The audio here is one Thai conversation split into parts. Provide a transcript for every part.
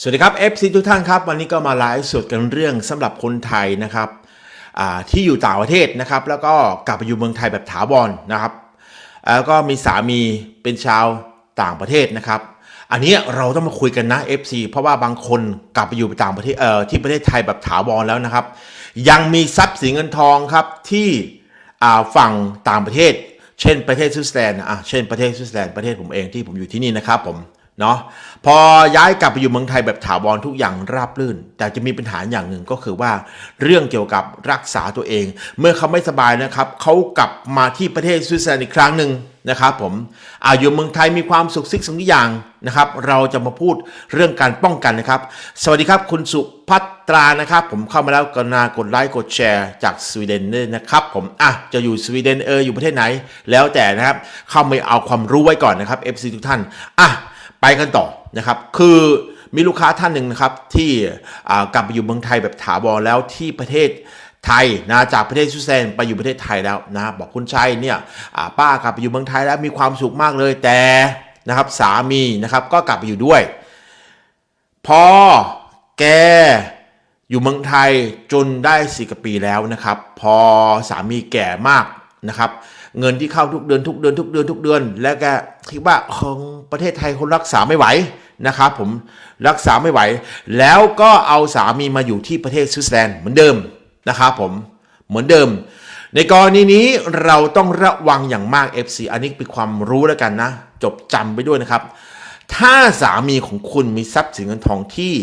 สวัสดีครับ FC ทุกท่านครับ วันนี้ก็มาไลฟ์สดกันเรื่องสำหรับคนไทยนะครับที่อยู่ต่างประเทศนะครับ แล้วก็กลับไปอยู่เมืองไทยแบบถาวรนะครับ แล้วก็มีสามีเป็นชาวต่างประเทศนะครับ อันนี้เราต้องมาคุยกันนะ FC เพราะว่าบางคนกลับไปอยู่ต่างประเทศเอ่อที่ประเทศไทยแบบถาวรแล้วนะครับ ยังมีทรัพย์สินเงินทองครับที่ฝั่งต่างประเทศ เช่นประเทศสวิตเซอร์แลนด์อะเช่นประเทศสวิตเซอร์แลนด์ประเทศผมเองที่ผมอยู่ที่นี่นะครับผม เนาะพอย้ายกลับไปอยู่เมืองไทยแบบถาวรทุกอย่างราบรื่น แต่จะมีปัญหาอย่างหนึ่งก็คือว่า เรื่องเกี่ยวกับรักษาตัวเอง เมื่อเขาไม่สบายนะครับเขากลับมาที่ประเทศสวิตเซอร์แลนด์อีกครั้งหนึ่งนะครับผมอาอยู่เมืองไทยมีความสุขซิกสักอย่างนะครับ เราจะมาพูดเรื่องการป้องกันนะครับ สวัสดีครับคุณสุพัตรานะครับ ผมเข้ามาแล้วกรุณากดไลค์กดแชร์จากสวีเดนด้วยนะครับ ผมอะจะอยู่สวีเดนเอออยู่ประเทศไหน แล้วแต่นะครับเข้ามาเอาความรู้ไว้ก่อนนะครับ FC ทุกท่านอะ ไปกันต่อนะครับ คือมีลูกค้าท่านหนึ่งนะครับที่กลับไปอยู่เมืองไทยแบบถาวรแล้วที่ประเทศไทยนะจากประเทศสวิตเซอร์แลนด์ไปอยู่ประเทศไทยแล้วนะบอกคุณชัยเนี่ยป้ากลับไปอยู่เมืองไทยแล้วมีความสุขมากเลยแต่นะครับสามีนะครับก็กลับไปอยู่ด้วย พอแกอยู่เมืองไทยจนได้สี่กปีแล้วนะครับ พอสามีแก่มากนะครับ เงินที่เข้าทุกเดือนทุกเดือนทุกเดือนทุกเดือน แล้วแกคิดว่าของประเทศไทยคนรักษาไม่ไหวนะครับผมรักษาไม่ไหว แล้วก็เอาสามีมาอยู่ที่ประเทศสวิตเซอร์แลนด์เหมือนเดิมนะครับผมเหมือนเดิม ในกรณีนี้เราต้องระวังอย่างมาก FC อันนี้เป็นความรู้แล้วกันนะ จบจำไปด้วยนะครับ ถ้าสามีของคุณมีทรัพย์สินเงินทองที่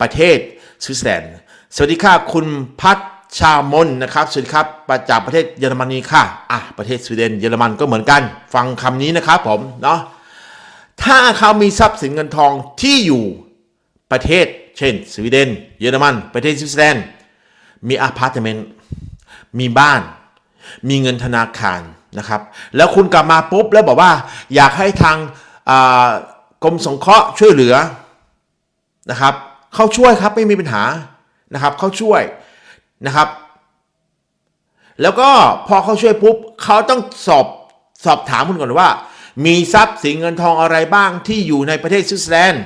ประเทศสวิตเซอร์แลนด์สวัสดีค่ะคุณพัช ชามนนะครับสวัสดีครับมาจากประเทศเยอรมนีค่ะอะประเทศสวีเดนเยอรมันก็เหมือนกัน ฟังคำนี้นะครับผมเนาะถ้าเขามีทรัพย์สินเงินทองที่อยู่ประเทศ เช่น สวีเดน เยอรมัน ประเทศสวิตเซอร์แลนด์มีอพาร์ตเมนต์มีบ้าน มีเงินธนาคารนะครับ แล้วคุณกลับมาปุ๊บแล้วบอกว่า อยากให้ทางกรมสงเคราะห์ช่วยเหลือนะครับเขาช่วยครับไม่มีปัญหานะครับเขาช่วย นะครับ แล้วก็พอเขาช่วยปุ๊บเขาต้องสอบสอบถามคุณก่อนว่า มีทรัพย์สินเงินทองอะไรบ้างที่อยู่ในประเทศสวิตเซอร์แลนด์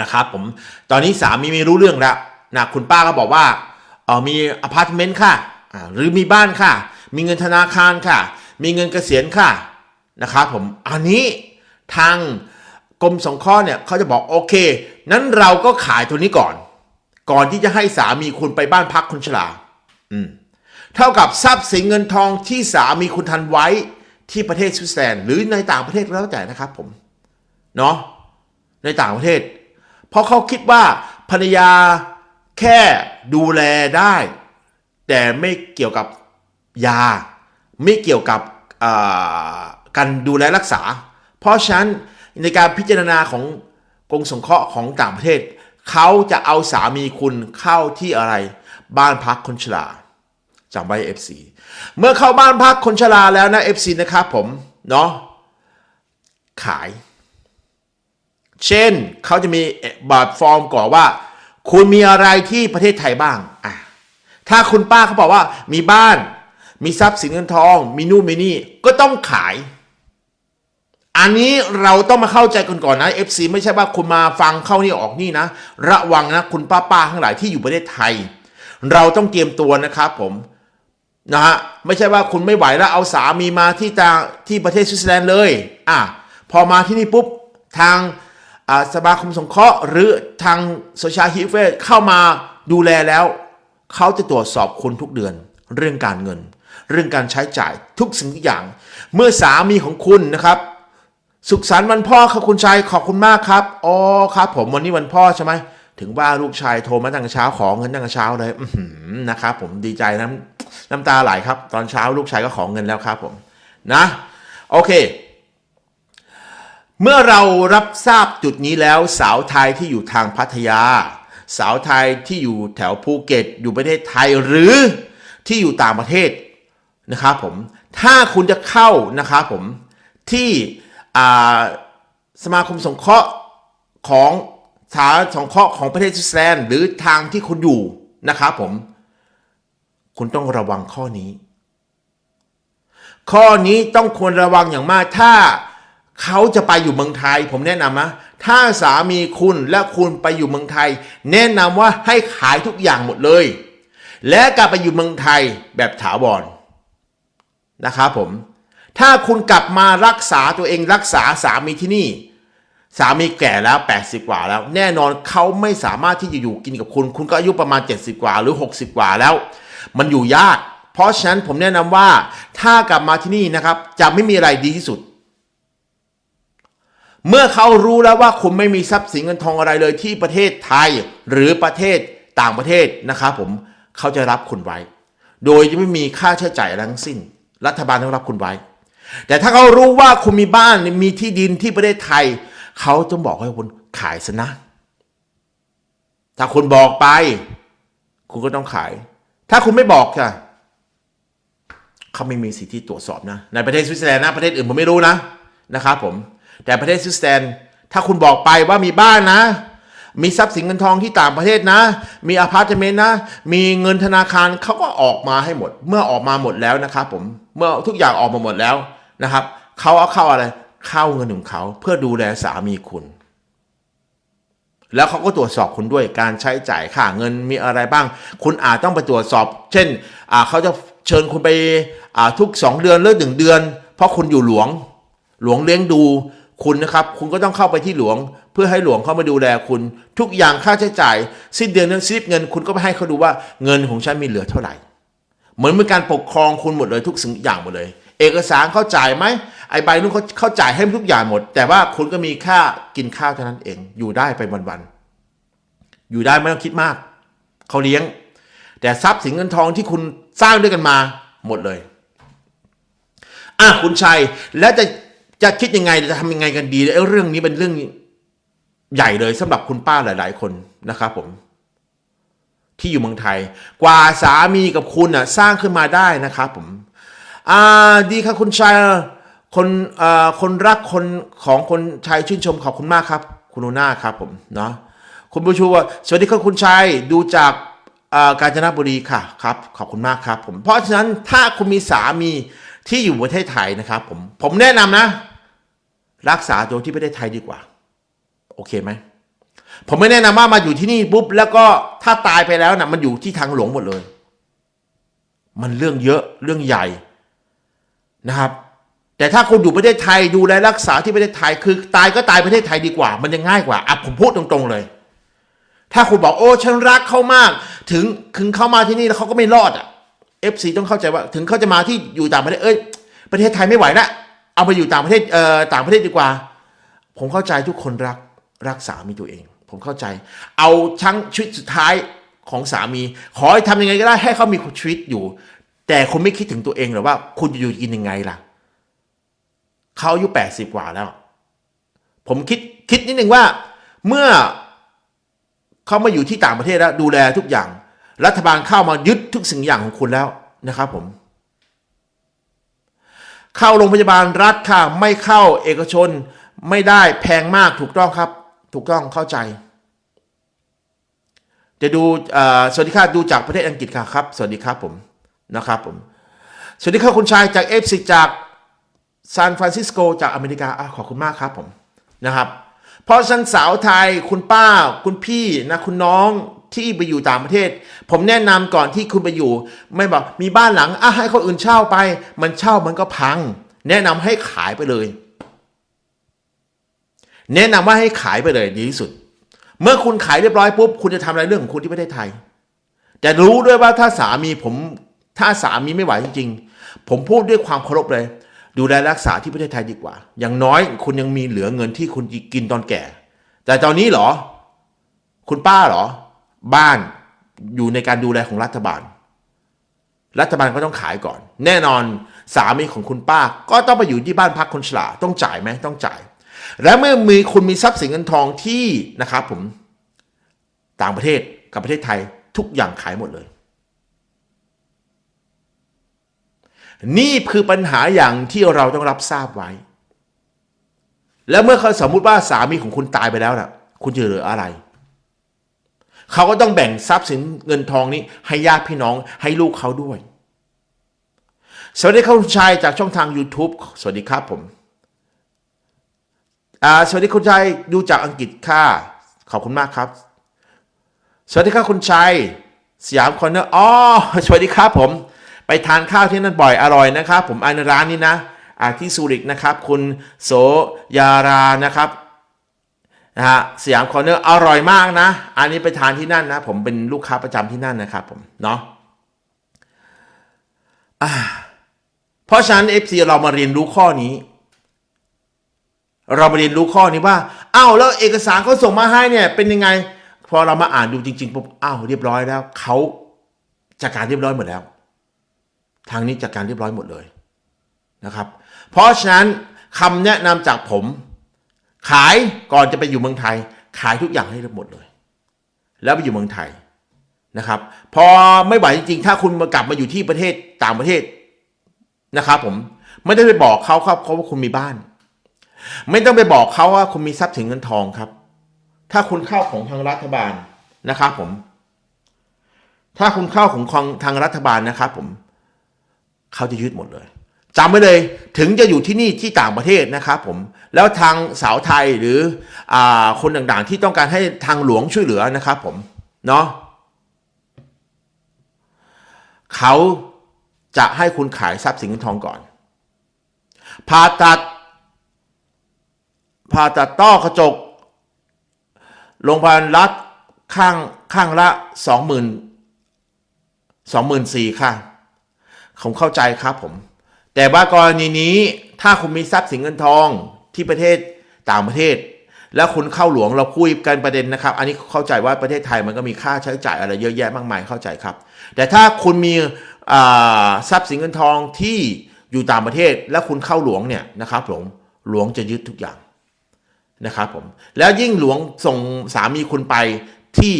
นะครับผมตอนนี้สามีไม่รู้เรื่องแล้วนะคุณป้าก็บอกว่าเออมีอพาร์ตเมนต์ค่ะหรือมีบ้านค่ะ มีเงินธนาคารค่ะ มีเงินเกษียณค่ะนะครับผมอันนี้ทางกรมสงเคราะห์เนี่ยเขาจะบอกโอเค นั้นเราก็ขายตัวนี้ก่อน ก่อนที่จะให้สามีคุณไปบ้านพักคนชราอืมเท่ากับทรัพย์สินเงินทองที่สามีคุณทันไว้ที่ประเทศสวิตเซอร์แลนด์หรือในต่างประเทศก็แล้วแต่นะครับผมเนาะในต่างประเทศ เพราะเขาคิดว่าภรรยาแค่ดูแลได้ แต่ไม่เกี่ยวกับยา ไม่เกี่ยวกับการดูแลรักษา เพราะฉะนั้นในการพิจารณาของกรมสงเคราะห์ของต่างประเทศ เขาจะเอาสามีคุณเข้าที่อะไร บ้านพักคนชราจำไว้ FC เมื่อเข้าบ้านพักคนชราแล้วนะ FC นะครับผม เนาะขาย เช่นเขาจะมีบัตรฟอร์มก่อว่า คุณมีอะไรที่ประเทศไทยบ้างอะถ้าคุณป้าเขาบอกว่ามีบ้าน มีทรัพย์สินเงินทอง มีนู่นมีนี่ก็ต้องขาย อันนี้เราต้องมาเข้าใจกันก่อนนะ FC ไม่ใช่ว่าคุณมาฟังเข้านี่ออกนี่นะ ระวังนะคุณป้าป้าทั้งหลายที่อยู่ประเทศไทย เราต้องเตรียมตัวนะครับผมนะฮะไม่ใช่ว่าคุณไม่ไหวแล้วเอาสามีมาที่ตางที่ประเทศสวิตเซอร์แลนด์เลยอะพอมาที่นี่ปุ๊บทางสมาคมสงเคราะห์ หรือทางโซชาฮิเฟเข้ามาดูแลแล้ว เขาจะตรวจสอบคุณทุกเดือน เรื่องการเงิน เรื่องการใช้จ่ายทุกสิ่งทุกอย่าง เมื่อสามีของคุณนะครับ สุขสันต์วันพ่อครับคุณชายขอบคุณมากครับอ๋อครับ ผมวันนี้วันพ่อใช่ไหมถึงว่าลูกชายโทรมาตั้งเช้าขอเงินตั้งเช้าเลยนะครับผมดีใจน้ำน้ำตาไหลครับ ตอนเช้าลูกชายก็ขอเงินแล้วครับผมนะโอเค เมื่อเรารับทราบจุดนี้แล้วสาวไทยที่อยู่ทางพัทยา สาวไทยที่อยู่แถวภูเก็ต อยู่ประเทศไทยหรือที่อยู่ต่างประเทศนะครับผมถ้าคุณจะเข้านะครับผมที่ สมาคมสงเคราะห์ของสาสงเคราะห์ของประเทศสวิตเซอร์แลนด์หรือทางที่คุณอยู่นะครับผม คุณต้องระวังข้อนี้ ข้อนี้ต้องควรระวังอย่างมากถ้าเขาจะไปอยู่เมืองไทย ผมแนะนำนะถ้าสามีคุณและคุณไปอยู่เมืองไทย แนะนำว่าให้ขายทุกอย่างหมดเลย และกลับไปอยู่เมืองไทยแบบถาวรนะครับผม ถ้าคุณกลับมารักษาตัวเองรักษาสามีที่นี่ สามีแก่แล้ว 80 กว่าแล้ว แน่นอนเขาไม่สามารถที่จะอยู่กินกับคุณ คุณก็อายุประมาณ 70 กว่าหรือ 60 กว่าแล้ว มันอยู่ยาก เพราะฉะนั้นผมแนะนำว่าถ้ากลับมาที่นี่นะครับ จะไม่มีอะไรดีที่สุด เมื่อเขารู้แล้วว่าคุณไม่มีทรัพย์สินเงินทองอะไรเลยที่ประเทศไทยหรือประเทศต่างประเทศนะครับผมเขาจะรับคุณไว้ โดยจะไม่มีค่าใช้จ่ายอะไรทั้งสิ้น รัฐบาลต้องรับคุณไว้ แต่ถ้าเขารู้ว่าคุณมีบ้านมีที่ดินที่ประเทศไทย เขาจะบอกให้คุณขายซะนะ ถ้าคุณบอกไป คุณก็ต้องขาย ถ้าคุณไม่บอกค่ะเขาไม่มีสิทธิตรวจสอบนะ ในประเทศสวิตเซอร์แลนด์นะประเทศอื่นผมไม่รู้นะนะครับผม แต่ประเทศสวิตเซอร์แลนด์ถ้าคุณบอกไปว่ามีบ้านนะ มีทรัพย์สินเงินทองที่ต่างประเทศนะ มีอพาร์ตเมนต์นะ มีเงินธนาคารเขาก็ออกมาให้หมด เมื่อออกมาหมดแล้วนะครับผม เมื่อทุกอย่างออกมาหมดแล้ว นะครับเขาเอาเข้าอะไรเข้าเงินของเขาเพื่อดูแลสามีคุณ แล้วเขาก็ตรวจสอบคุณด้วยการใช้จ่ายค่าเงินมีอะไรบ้าง คุณอาจต้องไปตรวจสอบ เช่นเขาจะเชิญคุณไปทุก 2 เดือนหรือหนึ่งเดือน เพราะคุณอยู่หลวง หลวงเลี้ยงดูคุณนะครับ คุณก็ต้องเข้าไปที่หลวง เพื่อให้หลวงเข้ามาดูแลคุณ ทุกอย่างค่าใช้จ่าย สิ้นเดือนนั้นสลิปเงิน คุณก็ไปให้เขาดูว่าเงินของฉันมีเหลือเท่าไหร่ เหมือนเป็นการปกครองคุณหมดเลยทุกสิ่งอย่างหมดเลย เอกสารเขาจ่ายไหมไอใบนู้นเขาเขาจ่ายให้ทุกอย่างหมด แต่ว่าคุณก็มีค่ากินข้าวเท่านั้นเอง อยู่ได้ไปวันๆอยู่ได้ไม่ต้องคิดมากเขาเลี้ยง แต่ทรัพย์สินเงินทองที่คุณสร้างด้วยกันมาหมดเลยอะคุณชัยแล้วจะจะคิดยังไงจะทำยังไงกันดีไอ้เรื่องนี้เป็นเรื่องใหญ่เลยสำหรับคุณป้าหลาย ๆ คนนะครับผม ที่อยู่เมืองไทย กว่าสามีกับคุณอะ สร้างขึ้นมาได้นะครับผม อ่าดีครับคุณชัยคนอ่าคนรักคนของคนชัยชื่นชมขอบคุณมากครับ คุณโอน่าครับผมเนาะคุณผู้ชมว่าสวัสดีครับคุณชัยดูจากกาญจนบุรีค่ะครับ ขอบคุณมากครับ ผมเพราะฉะนั้นถ้าคุณมีสามีที่อยู่ประเทศไทยนะครับผมผมแนะนำนะ รักษาตัวที่ประเทศไทยดีกว่า โอเคไหมผมไม่แนะนำว่ามาอยู่ที่นี่ปุ๊บแล้วก็ถ้าตายไปแล้วนะมันอยู่ที่ทางหลวงหมดเลย มันเรื่องเยอะเรื่องใหญ่ นะครับ แต่ถ้าคุณอยู่ประเทศไทยดูแลรักษาที่ประเทศไทยคือ ตายก็ตายประเทศไทยดีกว่า มันจะง่ายกว่าอะผมพูดตรงๆเลย ถ้าคุณบอกโอ้ฉันรักเขามาก ถึงถึงเขามาที่นี่แล้วเขาก็ไม่รอดอะเอฟซีต้องเข้าใจว่า ถึงเขาจะมาที่อยู่ต่างประเทศเอ้ยประเทศไทยไม่ไหวละเอาไปอยู่ต่างประเทศเอ่อต่างประเทศดีกว่า ผมเข้าใจทุกคนรักรักสามีตัวเอง ผมเข้าใจ เอาชั้งชีวิตสุดท้ายของสามี ขอให้ทำยังไงก็ได้ให้เขามีชีวิตอยู่ แต่คุณไม่คิดถึงตัวเองหรอว่า คุณจะอยู่กินยังไงล่ะเขาอายุแปดสิบกว่าแล้ว ผมคิดคิดนิดนึงว่า เมื่อเขามาอยู่ที่ต่างประเทศแล้ว ดูแลทุกอย่าง รัฐบาลเข้ามายึดทุกสิ่งอย่างของคุณแล้วนะครับผม เข้าโรงพยาบาลรัฐค่ะไม่เข้าเอกชน ไม่ได้แพงมากถูกต้องครับ ถูกต้องเข้าใจจะดูสวัสดีค่ะดูจากประเทศอังกฤษค่ะครับ สวัสดีครับผม นะครับผมสวัสดีครับคุณชายจากเอฟซีจากซานฟรานซิสโกจากอเมริกาอขอบคุณมากครับผมนะครับ เพราะฉันสาวไทยคุณป้า คุณพี่นะคุณน้องที่ไปอยู่ต่างประเทศ ผมแนะนำก่อนที่คุณไปอยู่ ไม่บอกมีบ้านหลังอะให้คนอื่นเช่าไป มันเช่ามันก็พัง แนะนำให้ขายไปเลย แนะนำว่าให้ขายไปเลยดีที่สุดเมื่อคุณขายเรียบร้อยปุ๊บคุณจะทำอะไรเรื่องของคุณที่ประเทศไทย แต่รู้ด้วยว่าถ้าสามีผม ถ้าสามีไม่ไหวจริงๆ ผมพูดด้วยความเคารพเลย ดูแลรักษาที่ประเทศไทยดีกว่า อย่างน้อยคุณยังมีเหลือเงินที่คุณกินตอนแก่ แต่ตอนนี้เหรอ คุณป้าเหรอ บ้านอยู่ในการดูแลของรัฐบาล รัฐบาลก็ต้องขายก่อน แน่นอนสามีของคุณป้า ก็ต้องไปอยู่ที่บ้านพักคนชราต้องจ่ายไหมต้องจ่าย และเมื่อมีคุณมีทรัพย์สินเงินทองที่นะครับผมต่างประเทศกับประเทศไทยทุกอย่างขายหมดเลย นี่คือปัญหาอย่างที่เราต้องรับทราบไว้ แล้วเมื่อเขาสมมุติว่าสามีของคุณตายไปแล้วนะ่ะ คุณจะเหลืออะไร เขาก็ต้องแบ่งทรัพย์สินเงินทองนี้ ให้ญาติพี่น้องให้ลูกเขาด้วย สวัสดีครับคุณชายจากช่องทาง YouTube สวัสดีครับผมอ่าสวัสดีคุณชัยดูจากอังกฤษค่ะ ขอบคุณมากครับ สวัสดีครับคุณชัยสยามคอนเนอร์อ๋อสวัสดีครับผม ไปทานข้าวที่นั่นบ่อยอร่อยนะครับ ผมอันร้านนี้นะอ่าที่ซูริกนะครับ คุณโสยารานะครับนะฮะสยามคอนเนอร์อร่อยมากนะ อันนี้ไปทานที่นั่นนะ ผมเป็นลูกค้าประจำที่นั่นนะครับผมเนาะเพราะฉะนั้น FC เรามาเรียนรู้ข้อนี้ เรามาเรียนรู้ข้อนี้ว่าอ้าวแล้วเอกสารเขาส่งมาให้เนี่ย เป็นยังไง พอเรามาอ่านดูจริงๆปุ๊บอ้าวเรียบร้อยแล้วเขาจัดการเรียบร้อยหมดแล้ว ทางนี้จัดการเรียบร้อยหมดเลยนะครับ เพราะฉะนั้นคำแนะนำจากผม ขายก่อนจะไปอยู่เมืองไทย ขายทุกอย่างให้หมดเลย แล้วไปอยู่เมืองไทยนะครับ พอไม่ไหวจริงๆ ถ้าคุณมากลับมาอยู่ที่ประเทศต่างประเทศนะครับผมไม่ได้ไปบอกเขาครับเขาว่าคุณมีบ้าน ไม่ต้องไปบอกเขาว่าคุณมีทรัพย์สินเงินทองครับ ถ้าคุณเข้าของทางรัฐบาลนะครับผม ถ้าคุณเข้าของของทางรัฐบาลนะครับผม เขาจะยึดหมดเลยจำไว้เลยถึงจะอยู่ที่นี่ที่ต่างประเทศนะครับผมแล้วทางสาวไทยหรืออคนต่างๆ ที่ต้องการให้ทางหลวงช่วยเหลือนะครับผมเนาะเขาจะให้คุณขายทรัพย์สินเงินทองก่อนผ่าตัดผ่าตัดต้อกระจกโรงพยาบาลรัฐข้างข้างละสองหมื่นสองหมื่นสี่ค่ะ ผมเข้าใจครับผม แต่ว่ากรณีนี้ถ้าคุณมีทรัพย์สินเงินทองที่ประเทศต่างประเทศ แล้วคุณเข้าหลวงเราคุยกันประเด็นนะครับ อันนี้เข้าใจว่าประเทศไทยมันก็มีค่าใช้จ่ายอะไรเยอะแยะมากมายเข้าใจครับ แต่ถ้าคุณมีทรัพย์สินเงินทองที่อยู่ต่างประเทศ แล้วคุณเข้าหลวงเนี่ยนะครับหลวงหลวงจะยึดทุกอย่างนะครับผมแล้วยิ่งหลวงส่งสามีคุณไปที่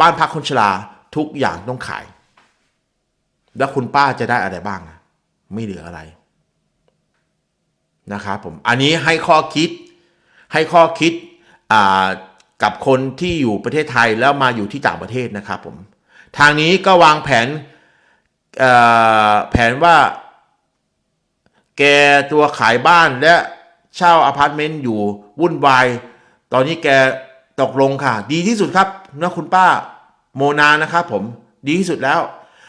บ้านพักคนชราทุกอย่างต้องขาย แล้วคุณป้าจะได้อะไรบ้างอะไม่เหลืออะไรนะครับผม อันนี้ให้ข้อคิดให้ข้อคิดกับคนที่อยู่ประเทศไทยแล้วมาอยู่ที่ต่างประเทศนะครับผม ทางนี้ก็วางแผนแผนว่า แกตัวขายบ้านและเช่าอพาร์ตเมนต์อยู่วุ่นวาย ตอนนี้แกตกลงค่ะ ดีที่สุดครับนะคุณป้าโมนานะครับผม ดีที่สุดแล้ว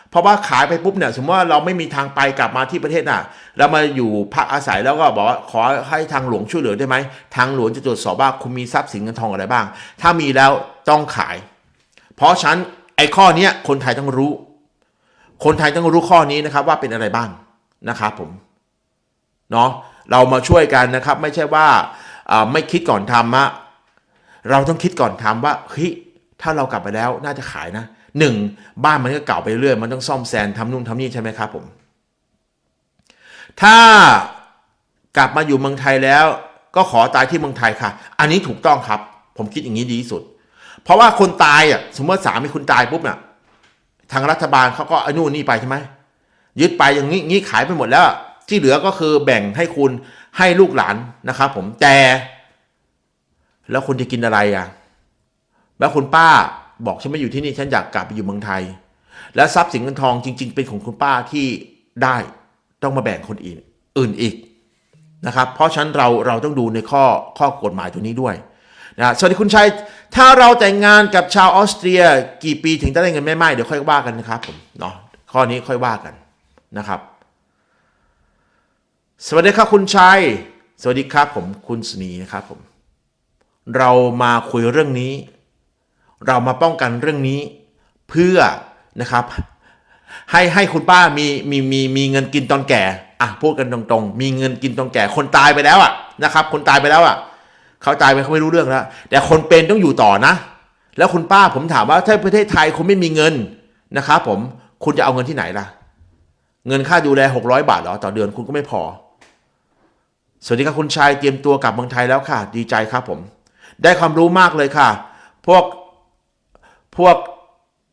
เพราะว่าขายไปปุ๊บเนี่ยสมมติว่าเราไม่มีทางไปกลับมาที่ประเทศน่ะเรามาอยู่พักอาศัยแล้วก็บอกว่าขอให้ทางหลวงช่วยเหลือได้ไหมทางหลวงจะตรวจสอบว่าคุณมีทรัพย์สินเงินทองอะไรบ้าง ถ้ามีแล้วต้องขาย เพราะฉะนั้นไอ้ข้อนี้คนไทยต้องรู้ คนไทยต้องรู้ข้อนี้นะครับว่าเป็นอะไรบ้างนะครับผมเนาะเรามาช่วยกันนะครับ ไม่ใช่ว่าอ่าไม่คิดก่อนทำอะเราต้องคิดก่อนทำว่าเฮ้ยถ้าเรากลับไปแล้วน่าจะขายนะ หนึ่งบ้านมันก็เก่าไปเรื่อยมันต้องซ่อมแซมทำนู่นทำนี่ใช่ไหมครับผม ถ้ากลับมาอยู่เมืองไทยแล้ว ก็ขอตายที่เมืองไทยค่ะ อันนี้ถูกต้องครับ ผมคิดอย่างนี้ดีที่สุด เพราะว่าคนตายอะสมมติสามีคุณตายปุ๊บน่ะทางรัฐบาลเขาก็อนู่นนี่ไปใช่ไหมยึดไปอย่างนี้งี้ขายไปหมดแล้ว ที่เหลือก็คือแบ่งให้คุณให้ลูกหลานนะครับผมแต่ แล้วคุณจะกินอะไรอะ แล้วคุณป้า บอกฉันไม่อยู่ที่นี่ฉันอยากกลับไปอยู่เมืองไทย แล้วทรัพย์สินเงินทองจริง ๆ เป็นของคุณป้าที่ได้ต้องมาแบ่งคนอื่นอื่นอีกนะครับ เพราะฉะนั้นเราเราต้องดูในข้อข้อกฎหมายตัวนี้ด้วยนะสวัสดีคุณชัย ถ้าเราแต่งงานกับชาวออสเตรีย กี่ปีถึงจะได้เงินแม่ไม้เดี๋ยวค่อยว่ากันนะครับผมเนาะข้อนี้ค่อยว่ากันนะครับ สวัสดีครับคุณชัย สวัสดีครับผมคุณสนีนะครับผม เรามาคุยเรื่องนี้ เรามาป้องกันเรื่องนี้เพื่อนะครับให้ให้คุณป้ามีมีมีมีเงินกินตอนแก่อะพูดกันตรงๆ มีเงินกินตอนแก่คนตายไปแล้วอะนะครับ คนตายไปแล้วอะเขาตายไปเขาไม่รู้เรื่องแล้ว แต่คนเป็นต้องอยู่ต่อนะ แล้วคุณป้าผมถามว่าถ้าประเทศไทยคุณไม่มีเงินนะครับผมคุณจะเอาเงินที่ไหนล่ะ เงินค่าดูแล600บาทหรอต่อเดือนคุณก็ไม่พอ สวัสดีครับคุณชายเตรียมตัวกลับเมืองไทยแล้วค่ะ ดีใจครับผม ได้ความรู้มากเลยค่ะ พวก พวก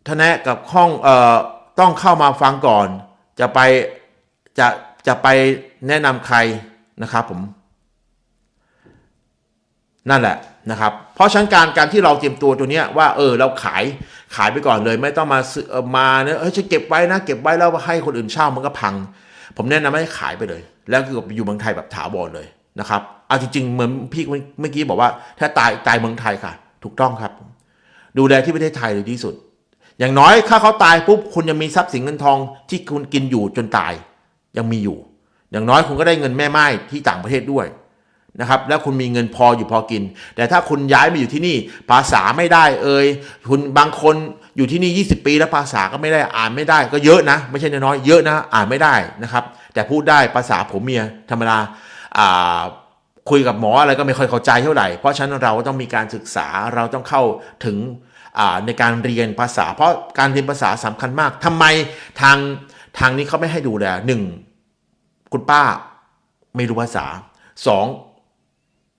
ทนายกับข้องเอ่อต้องเข้ามาฟังก่อน จะไปจะจะไปแนะนำใครนะครับผม นั่นแหละนะครับ เพราะฉะนั้นการการที่เราเตรียมตัวตัวเนี้ยว่าเออเราขายขายไปก่อนเลย ไม่ต้องมาซื้อเออมาเนอะเออจะเก็บไว้นะ เก็บไว้แล้วให้คนอื่นเช่ามันก็พัง ผมแนะนำให้ขายไปเลย แล้วคืออยู่เมืองไทยแบบถาวรเลยนะครับเอาจริงๆเหมือนพี่เมื่อกี้บอกว่า ถ้าตายตายเมืองไทยค่ะ ถูกต้องครับ ดูแลที่ประเทศไทยเลยที่สุด อย่างน้อยถ้าเขาตายปุ๊บคุณยังมีทรัพย์สินเงินทองที่คุณกินอยู่จนตาย ยังมีอยู่ อย่างน้อยคุณก็ได้เงินแม่ไม้ที่ต่างประเทศด้วยนะครับแล้วคุณมีเงินพออยู่พอกิน แต่ถ้าคุณย้ายมาอยู่ที่นี่ภาษาไม่ได้เอ่ยคุณบางคนอยู่ที่นี่ 20 ปีแล้วภาษาก็ไม่ได้อ่านไม่ได้ ก็เยอะนะ ไม่ใช่น้อยเยอะนะอ่านไม่ได้นะครับ แต่พูดได้ภาษาผมเมียธรรมดาอ่า คุยกับหมออะไรก็ไม่ค่อยเข้าใจเท่าไหร่ เพราะฉะนั้นเราต้องมีการศึกษาเราต้องเข้าถึงในการเรียนภาษา เพราะการเรียนภาษาสำคัญมากทำไมทางทางนี้เขาไม่ให้ดูแลหนึ่งคุณป้าไม่รู้ภาษาสอง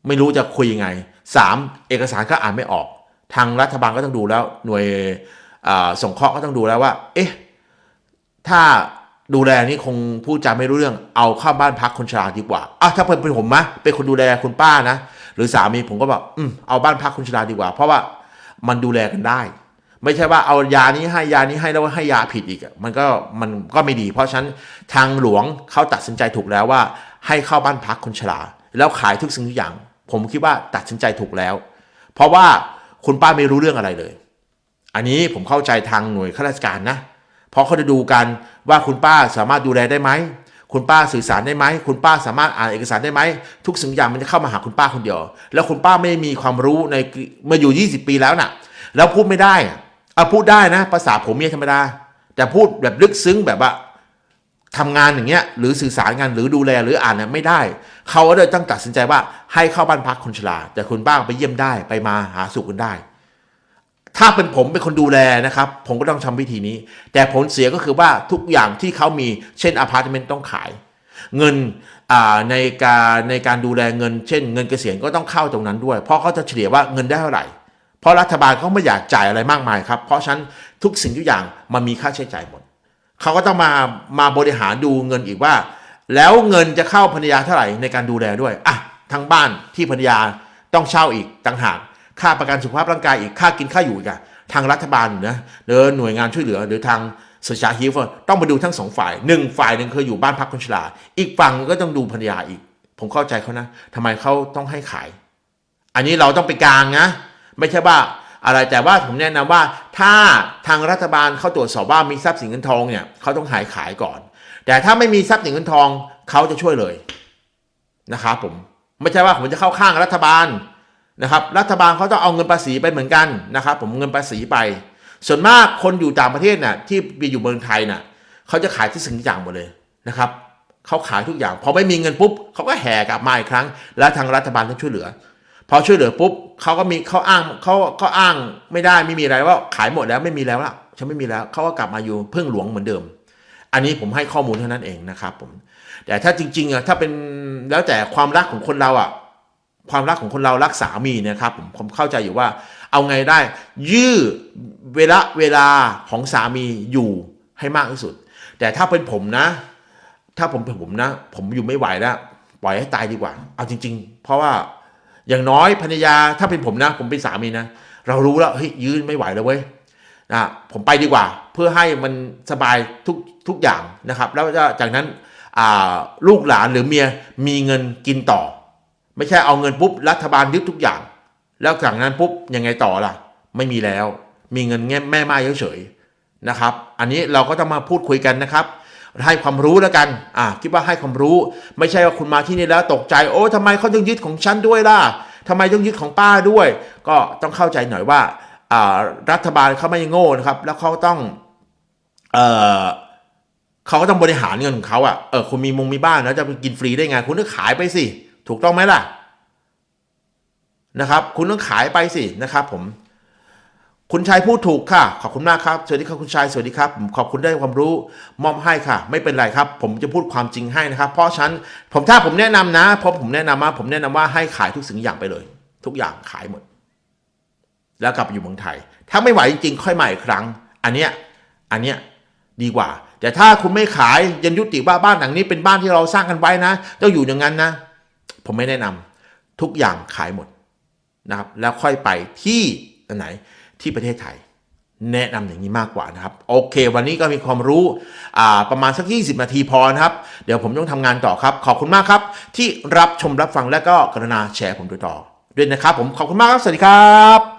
ไม่รู้จะคุยยังไงสามเอกสารก็อ่านไม่ออก ทางรัฐบาลก็ต้องดูแล้วหน่วยส่งเคราะห์ก็ต้องดูแล้วว่า เอ๊ะถ้า ดูแลนี่คงพูดจาไม่รู้เรื่องเอาเข้าบ้านพักคนชราดีกว่าอะถ้าเป็นผมนะเป็นคนดูแลคุณป้านะ หรือสามีผมก็บอกอืมเอาบ้านพักคนชราดีกว่า เพราะว่ามันดูแลกันได้ ไม่ใช่ว่าเอายานี้ให้ยานี้ให้แล้วให้ยาผิดอีกมันก็มันก็ไม่ดี เพราะฉะนั้นทางหลวงเขาตัดสินใจถูกแล้วว่า ให้เข้าบ้านพักคนชราแล้วขายทุกสิ่งทุกอย่าง ผมคิดว่าตัดสินใจถูกแล้ว เพราะว่าคุณป้าไม่รู้เรื่องอะไรเลย อันนี้ผมเข้าใจทางหน่วยข้าราชการนะเพราะเขาจะดูกัน ว่าคุณป้าสามารถดูแลได้ไหมคุณป้าสื่อสารได้ไหมคุณป้าสามารถอ่านเอกสารได้ไหมทุกสิ่งอย่างมันจะเข้ามาหาคุณป้าคนเดียว แล้วคุณป้าไม่มีความรู้ในมาอยู่ 20 ปีแล้วน่ะ แล้วพูดไม่ได้เอาพูดได้นะ ภาษาผมเมียธรรมดาแต่พูดแบบลึกซึ้งแบบว่าทำงานอย่างเงี้ยหรือสื่อสารงานหรือดูแลหรืออ่านเนี่ยไม่ได้ เขาก็เลยต้องตัดสินใจว่าให้เข้าบ้านพักคนชราแต่คุณป้าไปเยี่ยมได้ไปมาหาสู่กันได้ ถ้าเป็นผมเป็นคนดูแลนะครับ ผมก็ต้องทำวิธีนี้ แต่ผลเสียก็คือว่าทุกอย่างที่เขามีเช่นอพาร์ตเมนต์ต้องขาย เงินในการในการดูแลเงิน เช่น เงินเกษียณก็ต้องเข้าตรงนั้นด้วย เพราะเขาจะเฉลี่ยว่าเงินได้เท่าไหร่ เพราะรัฐบาลเขาไม่อยากจ่ายอะไรมากมายครับ เพราะฉะนั้นทุกสิ่งทุกอย่างมันมีค่าใช้จ่ายหมดเขาก็ต้องมามาบริหารดูเงินอีกว่า แล้วเงินจะเข้าภรรยาเท่าไหร่ในการดูแลด้วยอะทั้งบ้านที่ภรรยาต้องเช่าอีกต่างหาก ค่าประกันสุขภาพร่างกายอีกค่ากินค่าอยู่อีกอะทางรัฐบาลนะหรือหน่วยงานช่วยเหลือหรือทางสชาฮิฟต้องมาดูทั้งสองฝ่ายหนึ่งฝ่ายหนึ่งเคยอยู่บ้านพักคนชราอีกฝั่งก็ต้องดูภรรยาอีก ผมเข้าใจเขานะทำไมเขาต้องให้ขาย อันนี้เราต้องไปกลางนะ ไม่ใช่ว่าอะไรแต่ว่าผมแนะนำว่า ถ้าทางรัฐบาลเขาตรวจสอบว่ามีทรัพย์สินเงินทองเนี่ยเขาต้องหายขายก่อน แต่ถ้าไม่มีทรัพย์สินเงินทองเขาจะช่วยเลยนะครับผมไม่ใช่ว่าผมจะเข้าข้างรัฐบาล นะครับ รัฐบาลเขาต้องเอาเงินภาษีไปเหมือนกันนะครับ ผมเงินภาษีไป ส่วนมากคนอยู่ต่างประเทศน่ะที่ไปอยู่เมืองไทยน่ะเขาจะขายที่สิ่งอย่างหมดเลยนะครับเขาขายทุกอย่างพอไม่มีเงินปุ๊บเขาก็แห่กลับมาอีกครั้ง แล้วทางรัฐบาลต้องช่วยเหลือ พอช่วยเหลือปุ๊บเขาก็มีเขาอ้างเขาเขาอ้างไม่ได้ไม่มีอะไรว่าขายหมดแล้วไม่มีแล้วล่ะฉันไม่มีแล้วเขาก็กลับมาอยู่เพิ่งหลวงเหมือนเดิม อันนี้ผมให้ข้อมูลเท่านั้นเองนะครับผมแต่ถ้าจริงๆอะถ้าเป็นแล้วแต่ความรักของคนเราอะ ความรักของคนเรารักสามีนะครับผมผมเข้าใจอยู่ว่า เอาไงได้ ยื้อเวลาเวลาของสามีอยู่ให้มากที่สุด แต่ถ้าเป็นผมนะ ถ้าผมเป็นผมนะ ผมอยู่ไม่ไหวแล้วปล่อยให้ตายดีกว่า เอาจริง ๆ เพราะว่าอย่างน้อยภรรยาถ้าเป็นผมนะ ผมเป็นสามีนะ เรารู้แล้วเฮ้ยยื้อไม่ไหวแล้วเว้ยนะผมไปดีกว่า เพื่อให้มันสบายทุกทุกอย่างนะครับ แล้วจากนั้นลูกหลานหรือเมียมีเงินกินต่อ ไม่ใช่เอาเงินปุ๊บรัฐบาลยึดทุกอย่าง แล้วจากนั้นปุ๊บยังไงต่อล่ะ ไม่มีแล้ว มีเงินแง่แม่ไม้เฉยๆนะครับ อันนี้เราก็ต้องมาพูดคุยกันนะครับ ให้ความรู้แล้วกัน อ่าคิดว่าให้ความรู้ ไม่ใช่ว่าคุณมาที่นี่แล้วตกใจ โอ้ทำไมเขาต้องยึดของฉันด้วยล่ะทำไมต้องยึดของป้าด้วย ก็ต้องเข้าใจหน่อยว่าอ่ารัฐบาลเขาไม่โง่นะครับ แล้วเขาต้องเอ่อเขาก็ต้องบริหารเงินของเขาอะเออคุณมีมงมีบ้านแล้วจะไปกินฟรีได้ไง คุณก็ขายไปสิ ถูกต้องไหมล่ะนะครับ คุณต้องขายไปสินะครับผม คุณชายพูดถูกค่ะ ขอบคุณมากครับ สวัสดีครับคุณชาย สวัสดีครับ ขอบคุณได้ความรู้มอบให้ค่ะ ไม่เป็นไรครับ ผมจะพูดความจริงให้นะครับ เพราะฉันผมถ้าผมแนะนำนะ เพราะผมแนะนำว่าผมแนะนำว่าให้ขายทุกสิ่งอย่างไปเลย ทุกอย่างขายหมด แล้วกลับอยู่เมืองไทย ถ้าไม่ไหวจริงๆค่อยมาอีกครั้ง อันเนี้ย อันเนี้ยดีกว่า แต่ถ้าคุณไม่ขายยันยุติว่าบ้านหลังนี้เป็นบ้านที่เราสร้างกันไว้นะต้องอยู่อย่างนั้นนะ ผมไม่แนะนำทุกอย่างขายหมดนะครับแล้วค่อยไปที่ไหนที่ประเทศไทย แนะนำอย่างนี้มากกว่านะครับ โอเค วันนี้ก็มีความรู้ประมาณสัก 20 นาทีพอนะครับ เดี๋ยวผมต้องทำงานต่อครับ ขอบคุณมากครับ ที่รับชมรับฟังและก็กรุณาแชร์ผมด้วยต่อด้วยนะครับ ผมขอบคุณมากครับ สวัสดีครับ